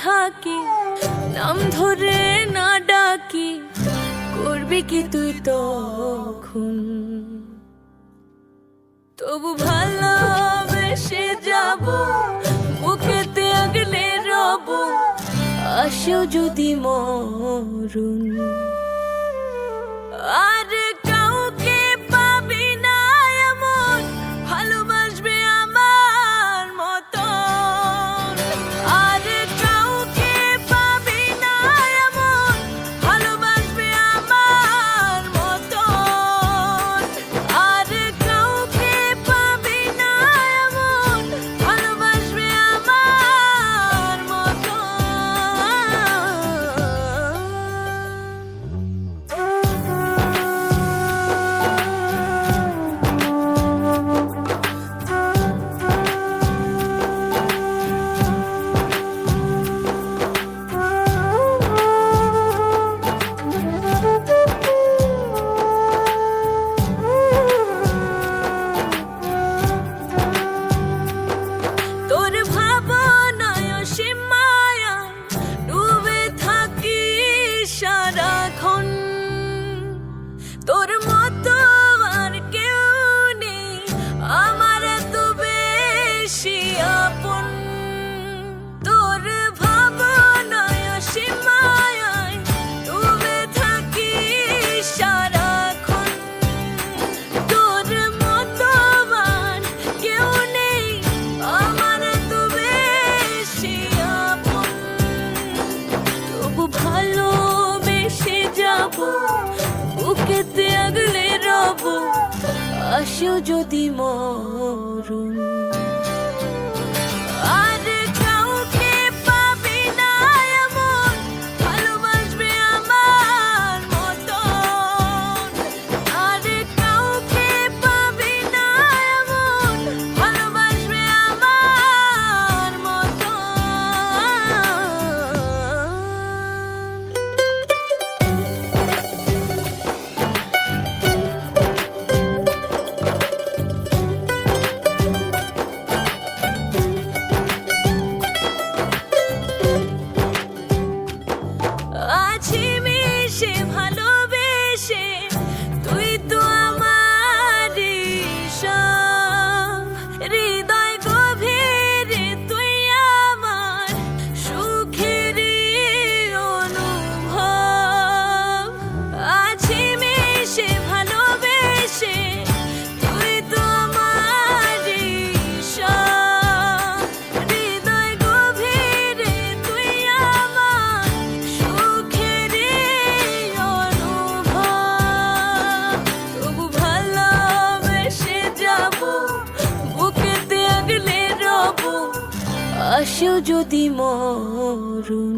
থাকি, নাম ধরে না ডাকি, করবি কি তুই তখন? তবু ভালোবেসে যাব, বুকেতে আগলে রব আসো যদি মরুন আসো যদি মরুন আসো যদি মরুন।